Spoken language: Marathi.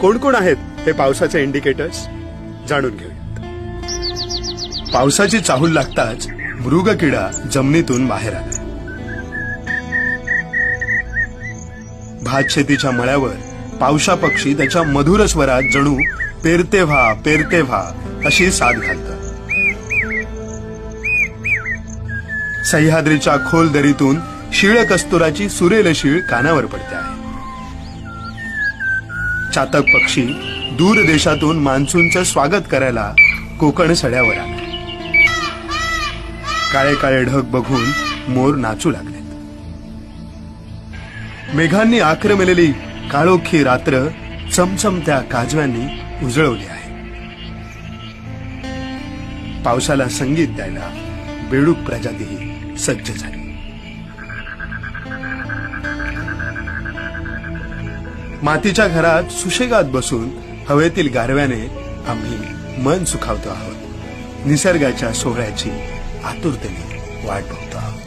कोण कोण आहेत हे पावसाचे इंडिकेटर्स जाणून घेऊयात. पावसाची चाहूल लागताच मृग किडा जमिनीतून बाहेर आला. भात शेतीच्या मळ्यावर पावसा पक्षी त्याच्या मधुर स्वरात जणू पेरते व्हा पेरते व्हा अशी साथ घालतात. सह्याद्रीच्या खोल दरीतून शिळ कस्तुराची सुरेल शीळ कानावर पडते चातक पक्षी दूर देशातून मान्सूनचं स्वागत करायला कोकण सड्यावर आला काळे काळे ढग बघून मोर नाचू लागलेत. मेघांनी आक्रमलेली काळोखी रात्र चमचमत्या काजव्यांनी उजळवली आहे. पावसाला संगीत द्यायला बेडूक प्रजातीही सज्ज झाली. मातीच्या घरात सुशेगात बसून हवेतील गारव्याने आम्ही मन सुखावतो आहोत. निसर्गाच्या सोहळ्याची आतुरतेने वाट बघतो आहोत.